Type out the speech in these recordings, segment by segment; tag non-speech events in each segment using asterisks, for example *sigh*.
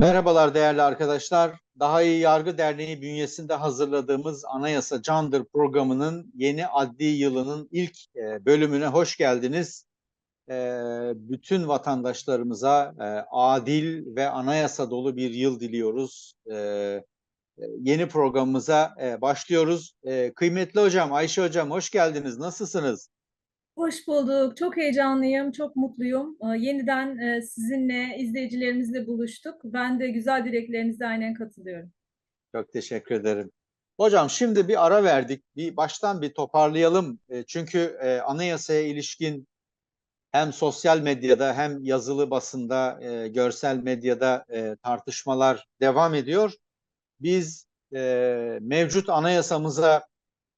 Merhabalar değerli arkadaşlar. Daha İyi Yargı Derneği bünyesinde hazırladığımız Anayasa Candır programının yeni adli yılının ilk e, bölümüne hoş geldiniz. E, bütün vatandaşlarımıza e, adil ve anayasa dolu bir yıl diliyoruz. Yeni programımıza başlıyoruz. Kıymetli hocam, Ayşe hocam hoş geldiniz. Nasılsınız? Hoş bulduk. Çok heyecanlıyım, çok mutluyum. Ee, yeniden e, sizinle, izleyicilerimizle buluştuk. Ben de güzel dileklerinize aynen katılıyorum. Çok teşekkür ederim. Hocam şimdi bir ara verdik. Bir baştan bir toparlayalım. E, çünkü e, anayasaya ilişkin hem sosyal medyada hem yazılı basında, görsel medyada tartışmalar devam ediyor. Biz mevcut anayasamıza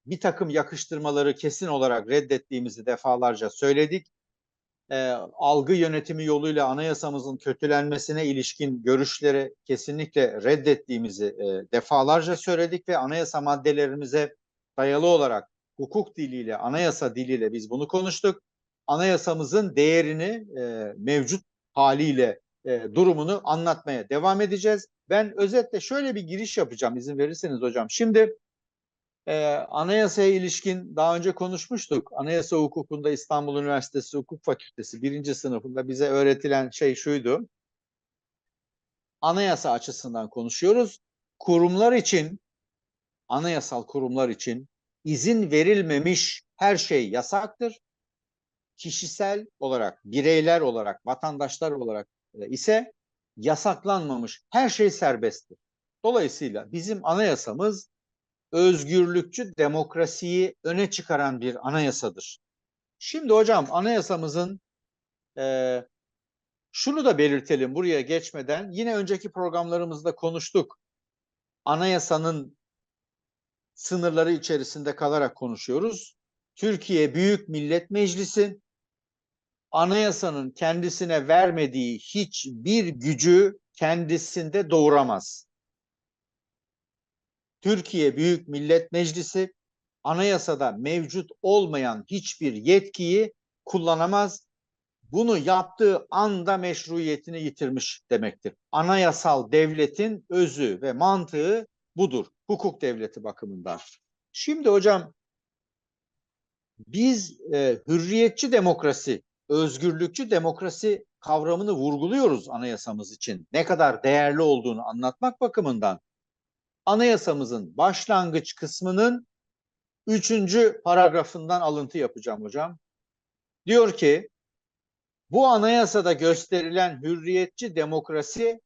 bir takım yakıştırmaları kesin olarak reddettiğimizi defalarca söyledik. E, algı yönetimi yoluyla anayasamızın kötülenmesine ilişkin görüşleri kesinlikle reddettiğimizi e, defalarca söyledik ve anayasa maddelerimize dayalı olarak hukuk diliyle, anayasa diliyle biz bunu konuştuk. Anayasamızın değerini e, mevcut haliyle e, durumunu anlatmaya devam edeceğiz. Ben özetle şöyle bir giriş yapacağım izin verirseniz hocam. Şimdi e, anayasaya ilişkin daha önce konuşmuştuk. Anayasa hukukunda İstanbul Üniversitesi Hukuk Fakültesi birinci sınıfında bize öğretilen şey şuydu. Anayasa açısından konuşuyoruz. Kurumlar için, anayasal kurumlar için izin verilmemiş her şey yasaktır. Kişisel olarak, bireyler olarak, vatandaşlar olarak ise yasaklanmamış her şey serbesttir. Dolayısıyla bizim anayasamız özgürlükçü demokrasiyi öne çıkaran bir anayasadır. Şimdi hocam anayasamızın e, şunu da belirtelim buraya geçmeden yine önceki programlarımızda konuştuk. Anayasanın sınırları içerisinde kalarak konuşuyoruz. Türkiye Büyük Millet Meclisi anayasanın kendisine vermediği hiçbir gücü kendisinde doğuramaz. Türkiye Büyük Millet Meclisi anayasada mevcut olmayan hiçbir yetkiyi kullanamaz. Bunu yaptığı anda meşruiyetini yitirmiş demektir. Anayasal devletin özü ve mantığı budur. Hukuk devleti bakımından. Şimdi hocam biz e, hürriyetçi demokrasi, özgürlükçü demokrasi kavramını vurguluyoruz anayasamız için. Ne kadar değerli olduğunu anlatmak bakımından anayasamızın başlangıç kısmının üçüncü paragrafından alıntı yapacağım hocam. Diyor ki bu anayasada gösterilen hürriyetçi demokrasi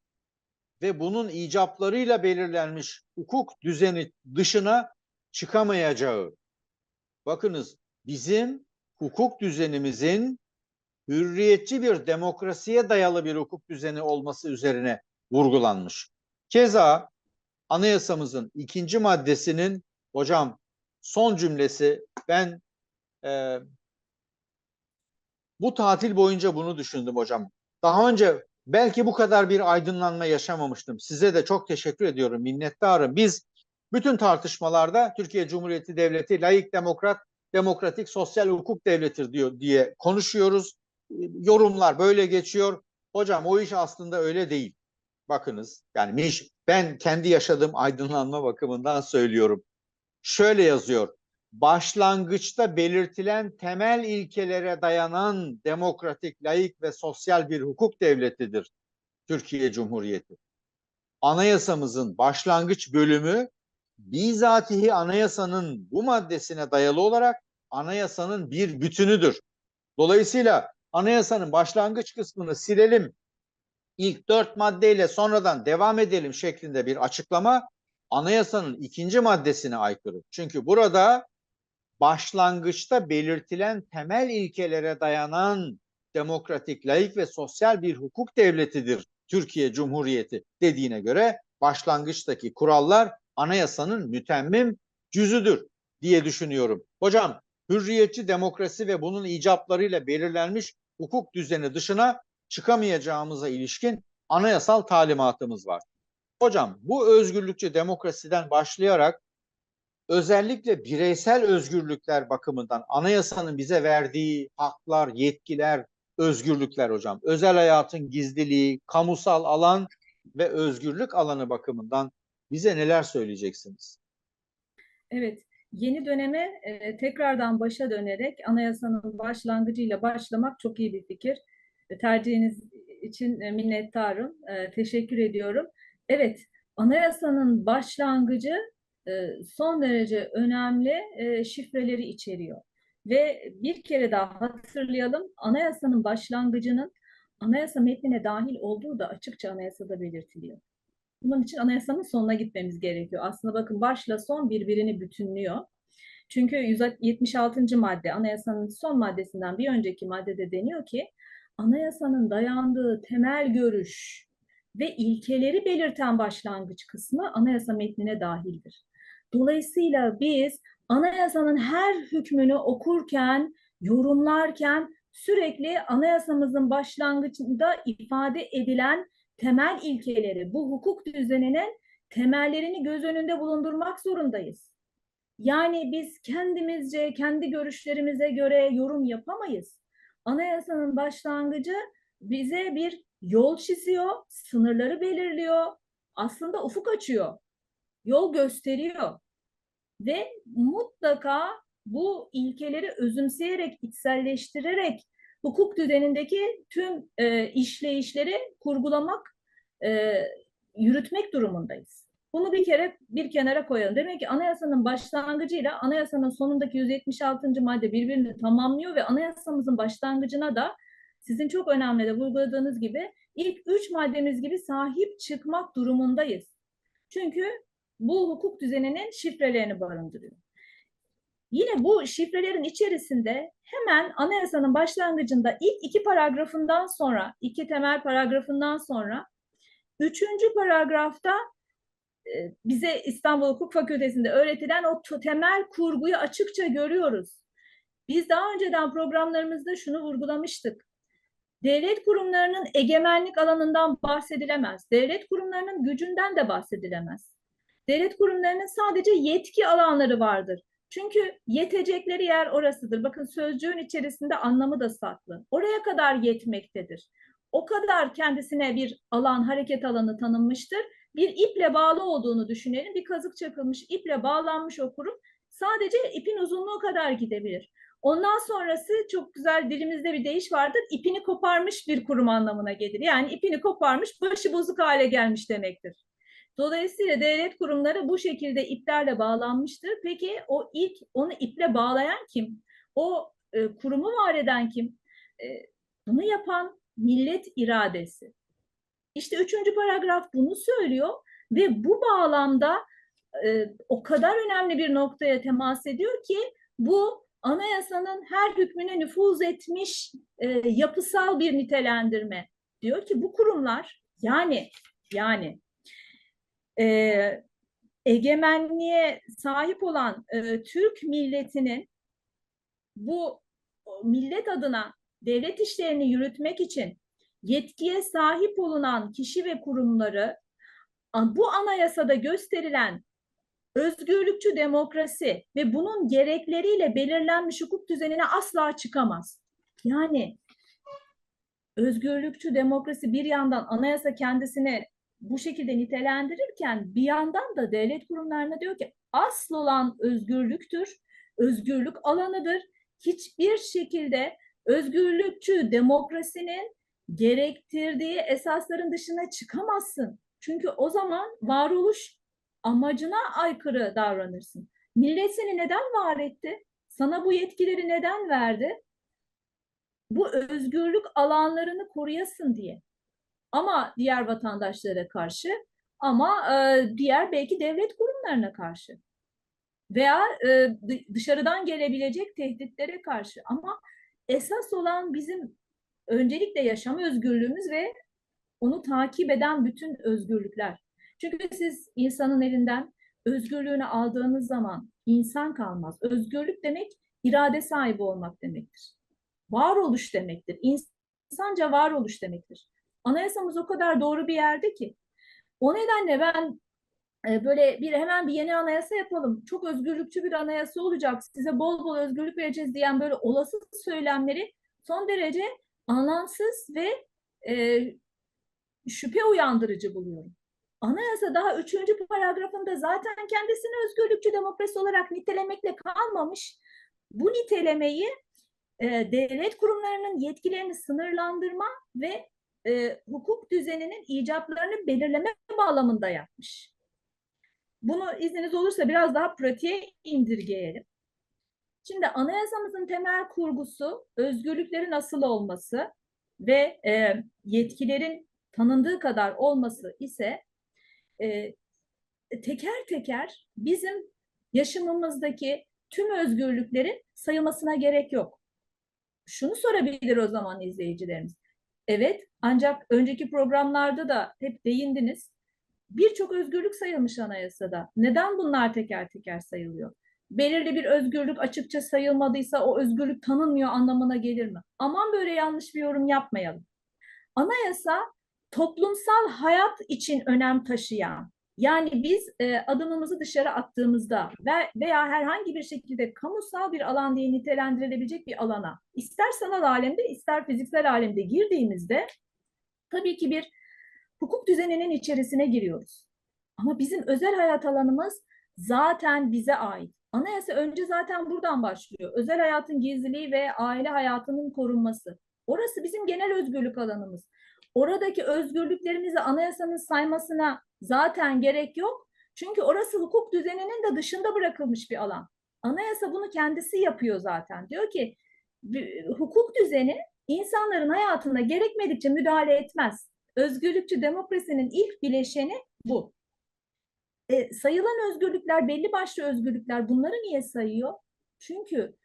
ve bunun icaplarıyla belirlenmiş hukuk düzeni dışına çıkamayacağı. Bakınız bizim hukuk düzenimizin hürriyetçi bir demokrasiye dayalı bir hukuk düzeni olması üzerine vurgulanmış. Keza anayasamızın ikinci maddesinin hocam son cümlesi ben e, bu tatil boyunca bunu düşündüm hocam. Daha önce belki bu kadar bir aydınlanma yaşamamıştım. Size de çok teşekkür ediyorum, minnettarım. Biz bütün tartışmalarda Türkiye Cumhuriyeti Devleti layık demokrat, demokratik, sosyal hukuk devletidir diyor diye konuşuyoruz. Yorumlar böyle geçiyor. Hocam o iş aslında öyle değil. Bakınız yani ben kendi yaşadığım aydınlanma bakımından söylüyorum. Şöyle yazıyor. Başlangıçta belirtilen temel ilkelere dayanan demokratik, layık ve sosyal bir hukuk devletidir Türkiye Cumhuriyeti. Anayasamızın başlangıç bölümü bizatihi anayasanın bu maddesine dayalı olarak anayasanın bir bütünüdür. Dolayısıyla anayasanın başlangıç kısmını silelim, ilk dört maddeyle sonradan devam edelim şeklinde bir açıklama anayasanın ikinci maddesine aykırı. Çünkü burada başlangıçta belirtilen temel ilkelere dayanan demokratik, layık ve sosyal bir hukuk devletidir Türkiye Cumhuriyeti dediğine göre başlangıçtaki kurallar anayasanın mütemmim cüzüdür diye düşünüyorum. Hocam hürriyetçi demokrasi ve bunun icaplarıyla belirlenmiş hukuk düzeni dışına çıkamayacağımıza ilişkin anayasal talimatımız var. Hocam bu özgürlükçü demokrasiden başlayarak özellikle bireysel özgürlükler bakımından anayasanın bize verdiği haklar, yetkiler, özgürlükler hocam. Özel hayatın gizliliği, kamusal alan ve özgürlük alanı bakımından bize neler söyleyeceksiniz? Evet, yeni döneme e, tekrardan başa dönerek anayasanın başlangıcıyla başlamak çok iyi bir fikir. Tercihiniz için e, minnettarım. E, teşekkür ediyorum. Evet, anayasanın başlangıcı e, son derece önemli şifreleri içeriyor. Ve bir kere daha hatırlayalım, anayasanın başlangıcının anayasa metnine dahil olduğu da açıkça anayasada belirtiliyor. Bunun için anayasanın sonuna gitmemiz gerekiyor. Aslında bakın başla son birbirini bütünlüyor. Çünkü 176. madde anayasanın son maddesinden bir önceki maddede deniyor ki anayasanın dayandığı temel görüş ve ilkeleri belirten başlangıç kısmı anayasa metnine dahildir. Dolayısıyla biz anayasanın her hükmünü okurken, yorumlarken sürekli anayasamızın başlangıcında ifade edilen temel ilkeleri, bu hukuk düzeninin temellerini göz önünde bulundurmak zorundayız. Yani biz kendimizce, kendi görüşlerimize göre yorum yapamayız. Anayasanın başlangıcı bize bir yol çiziyor, sınırları belirliyor, aslında ufuk açıyor, yol gösteriyor. Ve mutlaka bu ilkeleri özümseyerek, içselleştirerek hukuk düzenindeki tüm e, işleyişleri kurgulamak, e, yürütmek durumundayız. Bunu bir kere bir kenara koyalım. Demek ki anayasanın başlangıcıyla anayasanın sonundaki 176. madde birbirini tamamlıyor ve anayasamızın başlangıcına da sizin çok önemli de vurguladığınız gibi ilk üç maddemiz gibi sahip çıkmak durumundayız. Çünkü bu hukuk düzeninin şifrelerini barındırıyor. Yine bu şifrelerin içerisinde hemen anayasanın başlangıcında ilk iki paragrafından sonra, iki temel paragrafından sonra üçüncü paragrafta bize İstanbul Hukuk Fakültesi'nde öğretilen o temel kurguyu açıkça görüyoruz. Biz daha önceden programlarımızda şunu vurgulamıştık. Devlet kurumlarının egemenlik alanından bahsedilemez. Devlet kurumlarının gücünden de bahsedilemez. Devlet kurumlarının sadece yetki alanları vardır. Çünkü yetecekleri yer orasıdır. Bakın sözcüğün içerisinde anlamı da saklı. Oraya kadar yetmektedir. O kadar kendisine bir alan, hareket alanı tanınmıştır. Bir iple bağlı olduğunu düşünelim. Bir kazık çakılmış, iple bağlanmış o kurum sadece ipin uzunluğu kadar gidebilir. Ondan sonrası çok güzel dilimizde bir deyiş vardır. İpini koparmış bir kurum anlamına gelir. Yani ipini koparmış, başı bozuk hale gelmiş demektir. Dolayısıyla devlet kurumları bu şekilde iplerle bağlanmıştır. Peki o ilk onu iple bağlayan kim? O e, kurumu var eden kim? E, bunu yapan millet iradesi. İşte üçüncü paragraf bunu söylüyor ve bu bağlamda e, o kadar önemli bir noktaya temas ediyor ki bu anayasanın her hükmüne nüfuz etmiş e, yapısal bir nitelendirme. Diyor ki bu kurumlar yani yani e, egemenliğe sahip olan e, Türk milletinin bu millet adına devlet işlerini yürütmek için yetkiye sahip olunan kişi ve kurumları bu anayasada gösterilen özgürlükçü demokrasi ve bunun gerekleriyle belirlenmiş hukuk düzenine asla çıkamaz. Yani özgürlükçü demokrasi bir yandan anayasa kendisini bu şekilde nitelendirirken bir yandan da devlet kurumlarına diyor ki asıl olan özgürlüktür, özgürlük alanıdır. Hiçbir şekilde özgürlükçü demokrasinin gerektirdiği esasların dışına çıkamazsın. Çünkü o zaman varoluş amacına aykırı davranırsın. Millet seni neden var etti? Sana bu yetkileri neden verdi? Bu özgürlük alanlarını koruyasın diye. Ama diğer vatandaşlara karşı ama e, diğer belki devlet kurumlarına karşı veya e, dışarıdan gelebilecek tehditlere karşı ama esas olan bizim öncelikle yaşam özgürlüğümüz ve onu takip eden bütün özgürlükler. Çünkü siz insanın elinden özgürlüğünü aldığınız zaman insan kalmaz. Özgürlük demek irade sahibi olmak demektir. Varoluş demektir. İnsanca varoluş demektir. Anayasamız o kadar doğru bir yerde ki. O nedenle ben e, böyle bir hemen bir yeni anayasa yapalım. Çok özgürlükçü bir anayasa olacak. Size bol bol özgürlük vereceğiz diyen böyle olası söylemleri son derece anlamsız ve e, şüphe uyandırıcı buluyorum. Anayasa daha üçüncü paragrafında zaten kendisini özgürlükçü demokrasi olarak nitelemekle kalmamış. Bu nitelemeyi e, devlet kurumlarının yetkilerini sınırlandırma ve e, hukuk düzeninin icaplarını belirleme bağlamında yapmış. Bunu izniniz olursa biraz daha pratiğe indirgeyelim. Şimdi anayasamızın temel kurgusu özgürlüklerin asıl olması ve e, yetkilerin tanındığı kadar olması ise e, teker teker bizim yaşamımızdaki tüm özgürlüklerin sayılmasına gerek yok. Şunu sorabilir o zaman izleyicilerimiz. Evet, ancak önceki programlarda da hep değindiniz. Birçok özgürlük sayılmış anayasada. Neden bunlar teker teker sayılıyor? Belirli bir özgürlük açıkça sayılmadıysa o özgürlük tanınmıyor anlamına gelir mi? Aman böyle yanlış bir yorum yapmayalım. Anayasa toplumsal hayat için önem taşıyan, yani biz e, adımımızı dışarı attığımızda ve veya herhangi bir şekilde kamusal bir alan diye nitelendirilebilecek bir alana, ister sanal alemde ister fiziksel alemde girdiğimizde tabii ki bir hukuk düzeninin içerisine giriyoruz. Ama bizim özel hayat alanımız zaten bize ait. Anayasa önce zaten buradan başlıyor. Özel hayatın gizliliği ve aile hayatının korunması. Orası bizim genel özgürlük alanımız. Oradaki özgürlüklerimizi anayasanın saymasına zaten gerek yok. Çünkü orası hukuk düzeninin de dışında bırakılmış bir alan. Anayasa bunu kendisi yapıyor zaten. Diyor ki hukuk düzeni insanların hayatına gerekmedikçe müdahale etmez. Özgürlükçü demokrasinin ilk bileşeni bu. E, sayılan özgürlükler, belli başlı özgürlükler bunları niye sayıyor? Çünkü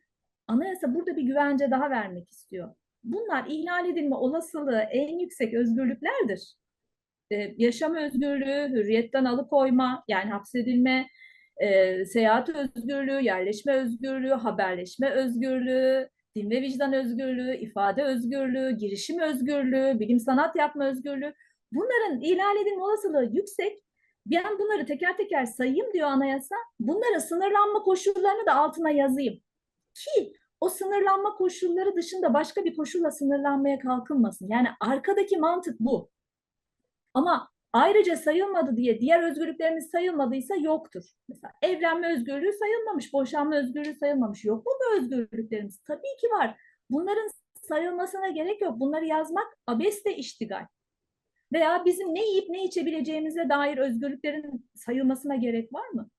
anayasa burada bir güvence daha vermek istiyor. Bunlar ihlal edilme olasılığı en yüksek özgürlüklerdir. Ee, yaşam özgürlüğü, hürriyetten alıkoyma, yani hapsedilme, e, seyahat özgürlüğü, yerleşme özgürlüğü, haberleşme özgürlüğü, din ve vicdan özgürlüğü, ifade özgürlüğü, girişim özgürlüğü, bilim sanat yapma özgürlüğü. Bunların ihlal edilme olasılığı yüksek. Ben bunları teker teker sayayım diyor anayasa. Bunların sınırlanma koşullarını da altına yazayım. Ki o sınırlanma koşulları dışında başka bir koşulla sınırlanmaya kalkılmasın. Yani arkadaki mantık bu. Ama ayrıca sayılmadı diye diğer özgürlüklerimiz sayılmadıysa yoktur. Mesela evlenme özgürlüğü sayılmamış, boşanma özgürlüğü sayılmamış. Yok mu bu özgürlüklerimiz? Tabii ki var. Bunların sayılmasına gerek yok. Bunları yazmak abeste iştigal. Veya bizim ne yiyip ne içebileceğimize dair özgürlüklerin sayılmasına gerek var mı?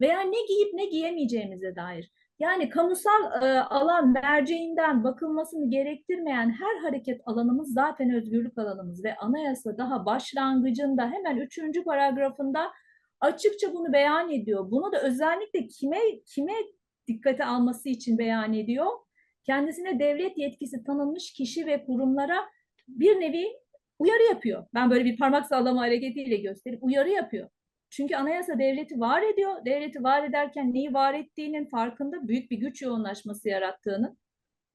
Veya ne giyip ne giyemeyeceğimize dair. Yani kamusal e, alan merceğinden bakılmasını gerektirmeyen her hareket alanımız zaten özgürlük alanımız ve anayasa daha başlangıcında hemen üçüncü paragrafında açıkça bunu beyan ediyor. Bunu da özellikle kime kime dikkate alması için beyan ediyor. Kendisine devlet yetkisi tanınmış kişi ve kurumlara bir nevi uyarı yapıyor. Ben böyle bir parmak sallama hareketiyle gösterip uyarı yapıyor. Çünkü anayasa devleti var ediyor. Devleti var ederken neyi var ettiğinin farkında büyük bir güç yoğunlaşması yarattığını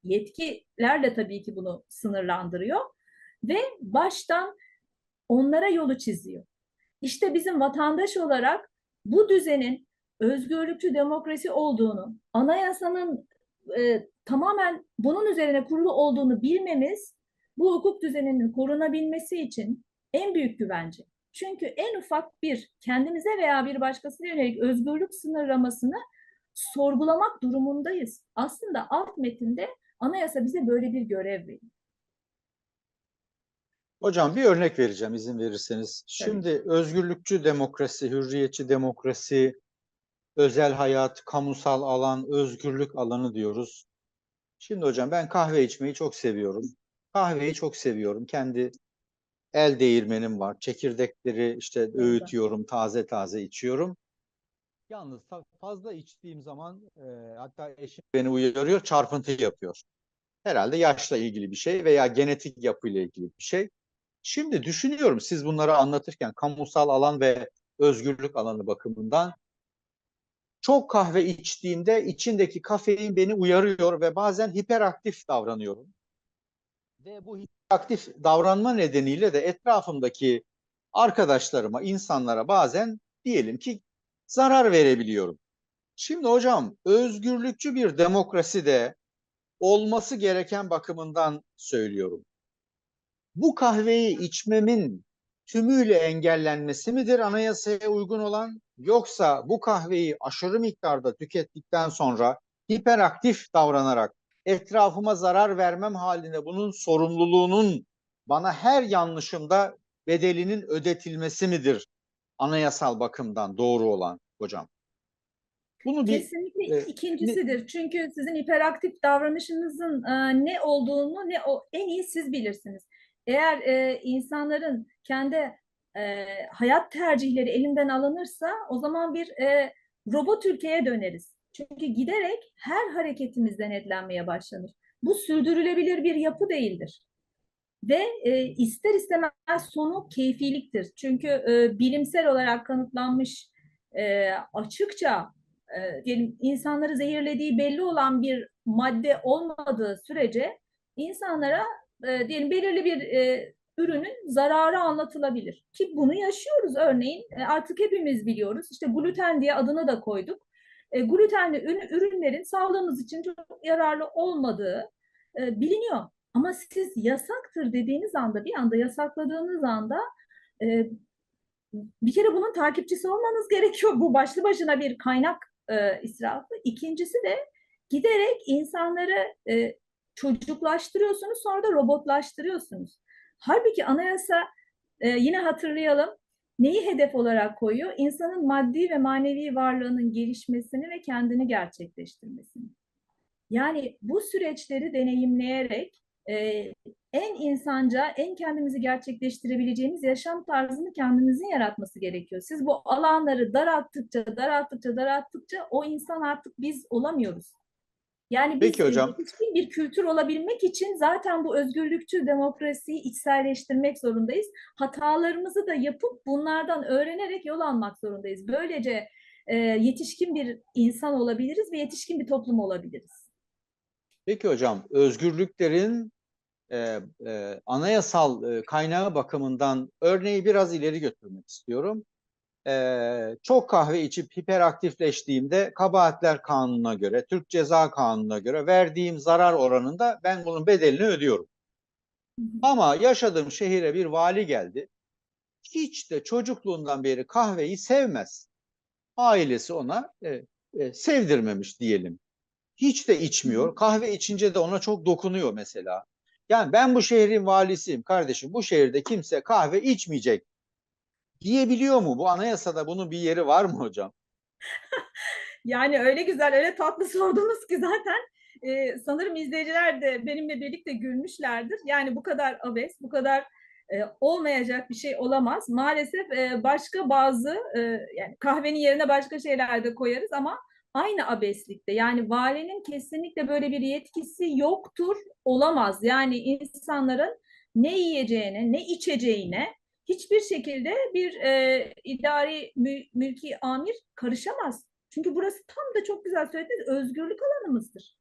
yetkilerle tabii ki bunu sınırlandırıyor ve baştan onlara yolu çiziyor. İşte bizim vatandaş olarak bu düzenin özgürlükçü demokrasi olduğunu, anayasanın e, tamamen bunun üzerine kurulu olduğunu bilmemiz bu hukuk düzeninin korunabilmesi için en büyük güvence. Çünkü en ufak bir kendimize veya bir başkasına yönelik özgürlük sınırlamasını sorgulamak durumundayız. Aslında alt metinde anayasa bize böyle bir görev veriyor. Hocam bir örnek vereceğim izin verirseniz. Şimdi özgürlükçü demokrasi, hürriyetçi demokrasi, özel hayat, kamusal alan, özgürlük alanı diyoruz. Şimdi hocam ben kahve içmeyi çok seviyorum. Kahveyi çok seviyorum. Kendi el değirmenim var. Çekirdekleri işte öğütüyorum, taze taze içiyorum. Yalnız fazla içtiğim zaman e, hatta eşim beni uyarıyor, çarpıntı yapıyor. Herhalde yaşla ilgili bir şey veya genetik yapıyla ilgili bir şey. Şimdi düşünüyorum siz bunları anlatırken kamusal alan ve özgürlük alanı bakımından çok kahve içtiğimde içindeki kafein beni uyarıyor ve bazen hiperaktif davranıyorum. Ve bu aktif davranma nedeniyle de etrafımdaki arkadaşlarıma, insanlara bazen diyelim ki zarar verebiliyorum. Şimdi hocam özgürlükçü bir demokrasi de olması gereken bakımından söylüyorum. Bu kahveyi içmemin tümüyle engellenmesi midir anayasaya uygun olan yoksa bu kahveyi aşırı miktarda tükettikten sonra hiperaktif davranarak etrafıma zarar vermem halinde bunun sorumluluğunun bana her yanlışımda bedelinin ödetilmesi midir anayasal bakımdan doğru olan hocam? Bunu bir Kesinlikle e, ikincisidir. Çünkü sizin hiperaktif davranışınızın e, ne olduğunu ne o en iyi siz bilirsiniz. Eğer e, insanların kendi e, hayat tercihleri elinden alınırsa o zaman bir e, robot ülkeye döneriz. Çünkü giderek her hareketimiz denetlenmeye başlanır. Bu sürdürülebilir bir yapı değildir. Ve e, ister istemez sonu keyfiliktir. Çünkü e, bilimsel olarak kanıtlanmış e, açıkça e, diyelim insanları zehirlediği belli olan bir madde olmadığı sürece insanlara e, diyelim belirli bir e, ürünün zararı anlatılabilir. Ki bunu yaşıyoruz örneğin e, artık hepimiz biliyoruz. İşte gluten diye adını da koyduk. E, glutenli ürün- ürünlerin sağlığımız için çok yararlı olmadığı e, biliniyor. Ama siz yasaktır dediğiniz anda bir anda yasakladığınız anda e, bir kere bunun takipçisi olmanız gerekiyor. Bu başlı başına bir kaynak e, israfı. İkincisi de giderek insanları e, çocuklaştırıyorsunuz sonra da robotlaştırıyorsunuz. Halbuki anayasa yine hatırlayalım neyi hedef olarak koyuyor? İnsanın maddi ve manevi varlığının gelişmesini ve kendini gerçekleştirmesini. Yani bu süreçleri deneyimleyerek e, en insanca, en kendimizi gerçekleştirebileceğimiz yaşam tarzını kendimizin yaratması gerekiyor. Siz bu alanları daralttıkça, daralttıkça, daralttıkça o insan artık biz olamıyoruz. Yani biz Peki hocam. bir kültür olabilmek için zaten bu özgürlükçü demokrasiyi içselleştirmek zorundayız. Hatalarımızı da yapıp bunlardan öğrenerek yol almak zorundayız. Böylece e, yetişkin bir insan olabiliriz ve yetişkin bir toplum olabiliriz. Peki hocam, özgürlüklerin e, e, anayasal e, kaynağı bakımından örneği biraz ileri götürmek istiyorum. E, çok kahve içip hiperaktifleştiğimde kabahatler kanununa göre, Türk Ceza Kanunu'na göre verdiğim zarar oranında ben bunun bedelini ödüyorum. Ama yaşadığım şehire bir vali geldi. Hiç de çocukluğundan beri kahveyi sevmez. Ailesi ona e, e, sevdirmemiş diyelim. Hiç de içmiyor. Kahve içince de ona çok dokunuyor mesela. Yani ben bu şehrin valisiyim kardeşim. Bu şehirde kimse kahve içmeyecek diyebiliyor mu? Bu anayasada bunun bir yeri var mı hocam? *laughs* Yani öyle güzel, öyle tatlı *laughs* sordunuz ki zaten e, sanırım izleyiciler de benimle birlikte gülmüşlerdir. Yani bu kadar abes, bu kadar e, olmayacak bir şey olamaz. Maalesef e, başka bazı e, yani kahvenin yerine başka şeyler de koyarız ama aynı abeslikte. Yani valinin kesinlikle böyle bir yetkisi yoktur, olamaz. Yani insanların ne yiyeceğine, ne içeceğine hiçbir şekilde bir e, idari mü- mülki amir karışamaz. Çünkü burası tam da çok güzel söylediniz özgürlük alanımızdır.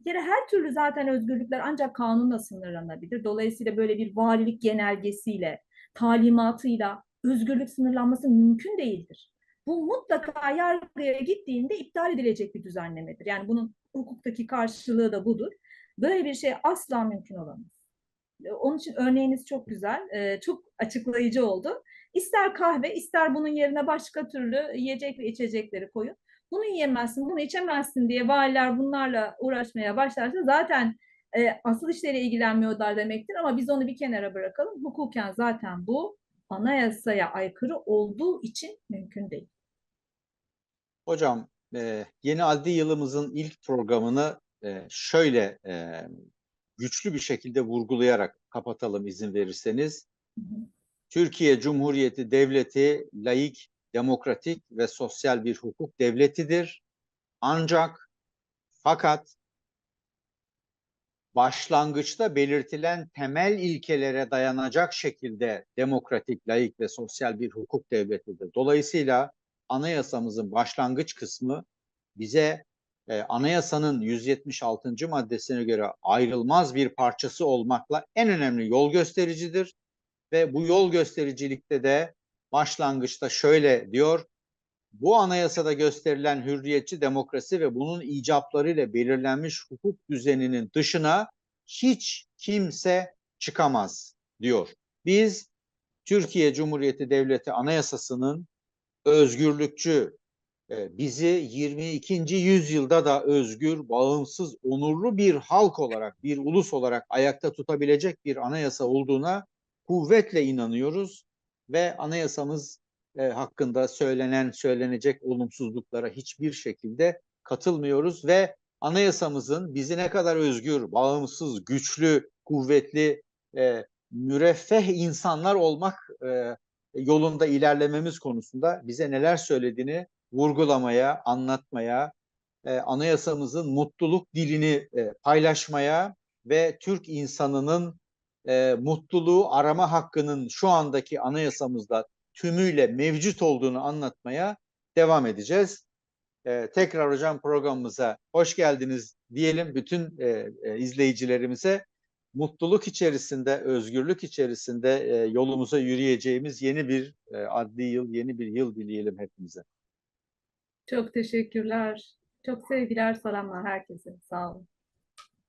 Bir kere her türlü zaten özgürlükler ancak kanunla sınırlanabilir. Dolayısıyla böyle bir valilik genelgesiyle, talimatıyla özgürlük sınırlanması mümkün değildir. Bu mutlaka yargıya gittiğinde iptal edilecek bir düzenlemedir. Yani bunun hukuktaki karşılığı da budur. Böyle bir şey asla mümkün olamaz. Onun için örneğiniz çok güzel, e, çok açıklayıcı oldu. İster kahve, ister bunun yerine başka türlü yiyecek ve içecekleri koyun. Bunu yiyemezsin, bunu içemezsin diye valiler bunlarla uğraşmaya başlarsa zaten e, asıl işlere ilgilenmiyorlar demektir. Ama biz onu bir kenara bırakalım. Hukuken zaten bu anayasaya aykırı olduğu için mümkün değil. Hocam e, yeni adli yılımızın ilk programını e, şöyle e, güçlü bir şekilde vurgulayarak kapatalım izin verirseniz. Türkiye Cumhuriyeti Devleti laik, demokratik ve sosyal bir hukuk devletidir. Ancak fakat başlangıçta belirtilen temel ilkelere dayanacak şekilde demokratik, laik ve sosyal bir hukuk devletidir. Dolayısıyla anayasamızın başlangıç kısmı bize e, anayasanın 176. maddesine göre ayrılmaz bir parçası olmakla en önemli yol göstericidir. Ve bu yol göstericilikte de başlangıçta şöyle diyor, bu anayasada gösterilen hürriyetçi demokrasi ve bunun icaplarıyla belirlenmiş hukuk düzeninin dışına hiç kimse çıkamaz diyor. Biz Türkiye Cumhuriyeti Devleti Anayasası'nın özgürlükçü, bizi 22. yüzyılda da özgür, bağımsız, onurlu bir halk olarak, bir ulus olarak ayakta tutabilecek bir anayasa olduğuna kuvvetle inanıyoruz ve anayasamız hakkında söylenen, söylenecek olumsuzluklara hiçbir şekilde katılmıyoruz ve anayasamızın bizi ne kadar özgür, bağımsız, güçlü, kuvvetli, e, müreffeh insanlar olmak e, yolunda ilerlememiz konusunda bize neler söylediğini vurgulamaya, anlatmaya, e, anayasamızın mutluluk dilini e, paylaşmaya ve Türk insanının e, mutluluğu arama hakkının şu andaki anayasamızda tümüyle mevcut olduğunu anlatmaya devam edeceğiz. E, tekrar hocam programımıza hoş geldiniz diyelim bütün e, e, izleyicilerimize. Mutluluk içerisinde, özgürlük içerisinde e, yolumuza yürüyeceğimiz yeni bir e, adli yıl, yeni bir yıl dileyelim hepimize. Çok teşekkürler. Çok sevgiler, selamlar herkese. Sağ olun.